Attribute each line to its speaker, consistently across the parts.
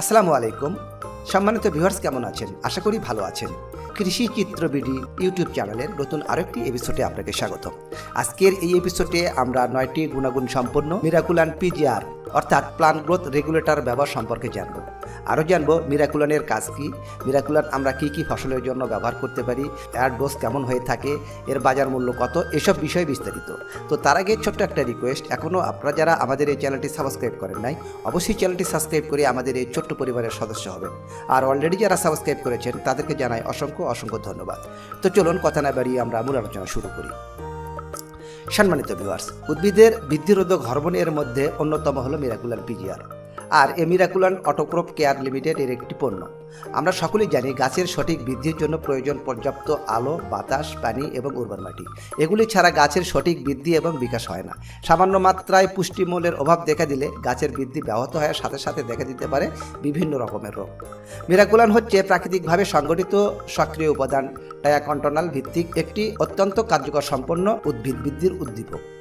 Speaker 1: আসসালামু আলাইকুম। সম্মানিত ভিউয়ার্স, কেমন আছেন? আশা করি ভালো আছেন। কৃষি চিত্র বিডি ইউটিউব চ্যানেলের নতুন আরেকটি এপিসোডে আপনাকে স্বাগত। আজকের এই এপিসোডে আমরা নয়টি গুণাগুণ সম্পন্ন মিরাকুলান পিজিআর, অর্থাৎ প্লান গ্রোথ রেগুলেটর ব্যবহার সম্পর্কে জানব। আরও জানব মিরাকুলানের কাজ কি? মিরাকুলান, আমরা কি কি ফসলের জন্য ব্যবহার করতে পারি? এর ডোজ কেমন হয়ে থাকে? এর বাজার মূল্য কত? এসব বিষয়ে বিস্তারিত। তো তার আগে ছোট্ট একটা রিকোয়েস্ট এখনও আপনারা যারা আমাদের এই চ্যানেলটি সাবস্ক্রাইব করেন নাই, অবশ্যই চ্যানেলটি সাবস্ক্রাইব করে আমাদের এই ছোট্ট পরিবারের সদস্য হবেন। আর অলরেডি যারা সাবস্ক্রাইব করেছেন, তাদেরকে জানাই অসংখ্য অসংখ্য ধন্যবাদ। তো চলুন কথা না বাড়িয়ে আমরা মূল আলোচনা শুরু করি। সম্মানিত ভিউয়ার্স উদ্ভিদের বৃদ্ধিরোধক হরমোনের মধ্যে অন্যতম হলো মিরাকুলার পিজিআর। আর এ মিরাকুলান অটোক্রপ কেয়ার লিমিটেড এর একটি পণ্য। আমরা সকলেই জানি গাছের সঠিক বৃদ্ধির জন্য প্রয়োজন পর্যাপ্ত আলো, বাতাস, পানি এবং উর্বর মাটি। এগুলি ছাড়া গাছের সঠিক বৃদ্ধি এবং বিকাশ হয় না। সামান্য মাত্রায় পুষ্টিমূলের অভাব দেখা দিলে গাছের বৃদ্ধি ব্যাহত হওয়ার সাথে সাথে দেখা দিতে পারে বিভিন্ন রকমের রোগ। মিরাকুলান হচ্ছে প্রাকৃতিকভাবে সংগঠিত সক্রিয় উপাদান। ডায়াকন্টনাল ভিত্তিক একটি অত্যন্ত কার্যকর সম্পন্ন উদ্ভিদ বৃদ্ধির উদ্দীপক।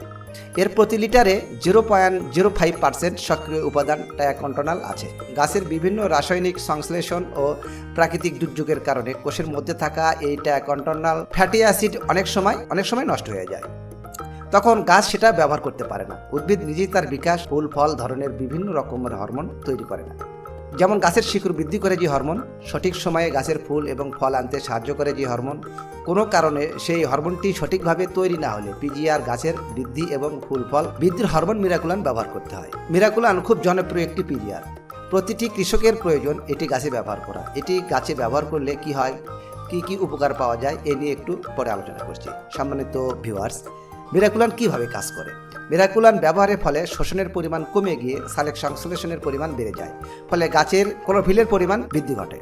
Speaker 1: এর প্রতি লিটারে zero point zero five percent সক্রিয় উপাদান ডায়াকন্টনাল আছে। গাছের বিভিন্ন রাসায়নিক সংশ্লেষণ ও প্রাকৃতিক দুর্যোগের কারণে কোষের মধ্যে থাকা এই ডায়াকন্টনাল ফ্যাটি অ্যাসিড অনেক সময় অনেক সময় নষ্ট হয়ে যায়। তখন গাছ সেটা ব্যবহার করতে পারে না। উদ্ভিদ নিজেই তার বিকাশ, ফুল, ফল, ধরনের বিভিন্ন রকমের হরমোন তৈরি করে না। যেমন গাছের শিকড় বৃদ্ধি করে যে হরমোন, সঠিক সময়ে গাছের ফুল এবং ফল আনতে সাহায্য করে যে হরমোন। কোনো কারণে সেই হরমোনটি সঠিকভাবে তৈরি না হলে পিজিআর গাছের বৃদ্ধি এবং ফুল, ফল বৃদ্ধির হরমোন মিরাকুলান ব্যবহার করতে হয়। মিরাকুলান খুব জনপ্রিয় একটি পিজিআর। প্রতিটি কৃষকের প্রয়োজন এটি গাছে ব্যবহার করা। এটি গাছে ব্যবহার করলে কি হয়, কি কি উপকার পাওয়া যায় এ নিয়ে একটু পরে আলোচনা করছি। সম্মানিত ভিউয়ার্স মিরাকুলান কীভাবে কাজ করে? মিরাকুলান ব্যবহারের ফলে শোষণের পরিমাণ কমে গিয়ে সালেক সংশ্লেষণের পরিমাণ বেড়ে যায়। ফলে গাছের ক্লোরোফিলের পরিমাণ বৃদ্ধি ঘটে।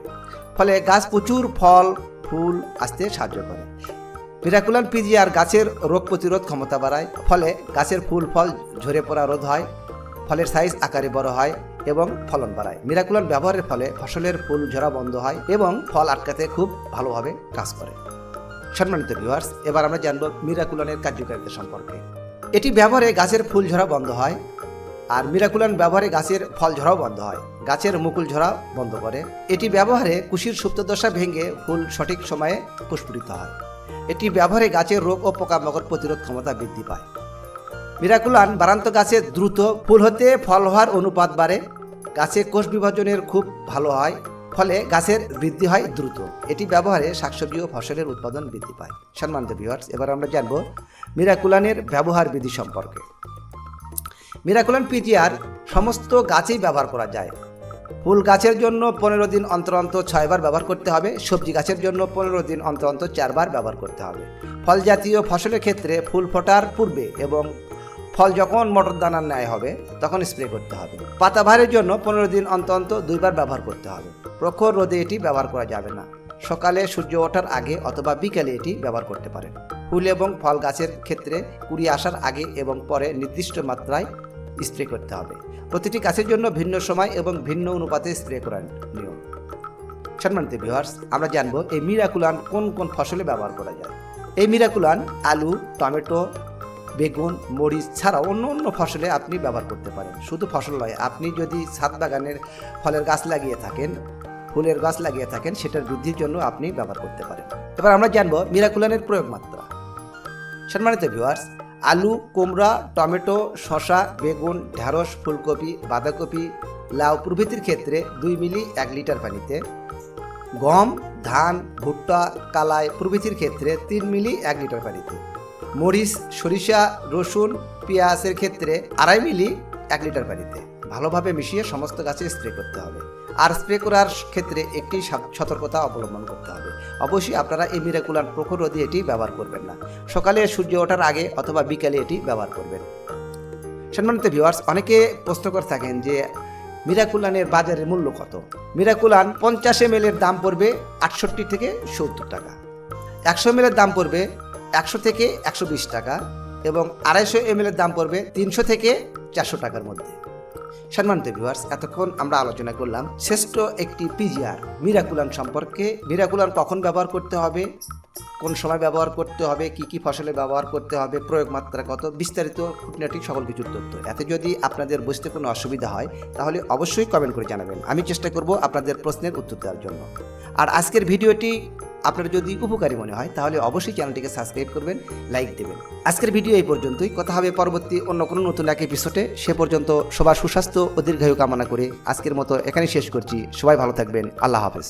Speaker 1: ফলে গাছ প্রচুর ফল, ফুল আসতে সাহায্য করে। মিরাকুলান পিজিআর গাছের রোগ প্রতিরোধ ক্ষমতা বাড়ায়। ফলে গাছের ফুল, ফল ঝরে পড়া রোধ হয়, ফলের সাইজ আকারে বড় হয় এবং ফলন বাড়ায়। মিরাকুলান ব্যবহারের ফলে ফসলের ফুল ঝরা বন্ধ হয় এবং ফল আটকাতে খুব ভালোভাবে কাজ করে। সম্মানিত ভিউয়ার্স এবার আমরা জানব মিরাকুলানের কার্যকারিতা সম্পর্কে। এটি ব্যবহারে গাছের ফুল ঝরা বন্ধ হয় আর মিরাকুলান ব্যবহারে গাছের ফল ঝরাও বন্ধ হয়। গাছের মুকুল ঝরা বন্ধ করে। এটি ব্যবহারে কুশির সুপ্তদশা ভেঙে ফুল সঠিক সময়ে পুষ্পরিত হয়। এটি ব্যবহারে গাছের রোগ ও পোকামাকড় প্রতিরোধ ক্ষমতা বৃদ্ধি পায়। মিরাকুলান বারান্ত গাছে দ্রুত ফুল হতে ফল হওয়ার অনুপাত বাড়ে। গাছে কোষ বিভাজনের খুব ভালো হয়। ফলে গাছের বৃদ্ধি হয় দ্রুত। এটি ব্যবহারে শাকসবজি ও ফসলের উৎপাদন বৃদ্ধি পায়। সম্মানিত ভিউয়ার্স এবার আমরা জানব মিরাকুলানের ব্যবহার বিধি সম্পর্কে। মিরাকুলান পিজিআর সমস্ত গাছেই ব্যবহার করা যায়। ফুল গাছের জন্য পনেরো দিন অন্তর অন্তর ছয়বার ব্যবহার করতে হবে। সবজি গাছের জন্য পনেরো দিন অন্তর অন্তর চারবার ব্যবহার করতে হবে। ফল জাতীয় ফসলের ক্ষেত্রে ফুল ফোটার পূর্বে এবং ফল যখন মটর দানার ন্যায় হবে, তখন স্প্রে করতে হবে। পাতাবাহারের জন্য পনেরো দিন অন্তর অন্তর দুইবার ব্যবহার করতে হবে। প্রখর রোদে এটি ব্যবহার করা যাবে না। সকালে সূর্য ওঠার আগে অথবা বিকেলে এটি ব্যবহার করতে পারেন। ফুল এবং ফল গাছের ক্ষেত্রে কুড়ি আসার আগে এবং পরে নির্দিষ্ট মাত্রায় স্প্রে করতে হবে। প্রতিটি গাছের জন্য ভিন্ন সময় এবং ভিন্ন অনুপাতে স্প্রে করার নিয়ম। সম্মানিত ভিউয়ার্স আমরা জানব এই মিরাকুলান কোন কোন ফসলে ব্যবহার করা যায়। এই মিরাকুলান আলু, টমেটো বেগুন, মরিচ ছাড়াও অন্য অন্য ফসলে আপনি ব্যবহার করতে পারেন। শুধু ফসল নয়, আপনি যদি ছাদ বাগানের ফলের গাছ লাগিয়ে থাকেন, ফুলের গাছ লাগিয়ে থাকেন, সেটার বৃদ্ধির জন্য আপনি ব্যবহার করতে পারেন। এবার আমরা জানব মিরাকুলানের প্রয়োগ মাত্রা। সম্মানিত ভিউয়ার্স আলু, কুমড়া, টমেটো, শসা, বেগুন ঢ্যাঁড়স ফুলকপি, বাঁধাকপি, লাউ প্রভৃতির ক্ষেত্রে দুই মিলি এক লিটার পানিতে, গম, ধান, ভুট্টা, কালাই প্রভৃতির ক্ষেত্রে তিন মিলি এক লিটার পানিতে। মরিচ, সরিষা, রসুন, পেঁয়াজের ক্ষেত্রে আড়াই মিলি এক লিটার পানিতে ভালোভাবে মিশিয়ে সমস্ত গাছে স্প্রে করতে হবে। আর স্প্রে করার ক্ষেত্রে একটি সতর্কতা অবলম্বন করতে হবে। অবশ্যই আপনারা এই মিরাকুলার প্রখর রোদে এটি ব্যবহার করবেন না। সকালে সূর্য ওঠার আগে অথবা বিকালে এটি ব্যবহার করবেন। সম্মানিত ভিউয়ার্স অনেকে প্রশ্ন করে থাকেন যে মিরাকুলানের বাজারের মূল্য কত? মিরাকুলান পঞ্চাশ এম দাম পড়বে আটষট্টি থেকে সত্তর টাকা। একশো এম দাম পড়বে একশো থেকে একশো বিশ টাকা এবং আড়াইশো এম এর দাম পড়বে তিনশো থেকে চারশো টাকার মধ্যে। সম্মানিত ভিউয়ার্স এতক্ষণ আমরা আলোচনা করলাম শ্রেষ্ঠ একটি পিজিআর মিরাকুলান সম্পর্কে। মিরাকুলান কখন ব্যবহার করতে হবে? কোন সময় ব্যবহার করতে হবে? কি কি ফসলে ব্যবহার করতে হবে? প্রয়োগ মাত্রা কত? বিস্তারিত খুঁটিনাটি সকল কিছুর তথ্য। এতে যদি আপনাদের বুঝতে কোনো অসুবিধা হয়, তাহলে অবশ্যই কমেন্ট করে জানাবেন। আমি চেষ্টা করব আপনাদের প্রশ্নের উত্তর দেওয়ার জন্য। আর আজকের ভিডিওটি আপনার যদি উপকারী মনে হয়, তাহলে অবশ্যই চ্যানেলটিকে সাবস্ক্রাইব করবেন, লাইক দেবেন। আজকের ভিডিও এই পর্যন্তই। কথা হবে পরবর্তী অন্য কোনো নতুন এক এপিসোডে সে পর্যন্ত সবার সুস্বাস্থ্য ও দীর্ঘায়ু কামনা করে আজকের মতো এখানেই শেষ করছি। সবাই ভালো থাকবেন। আল্লাহ হাফেজ।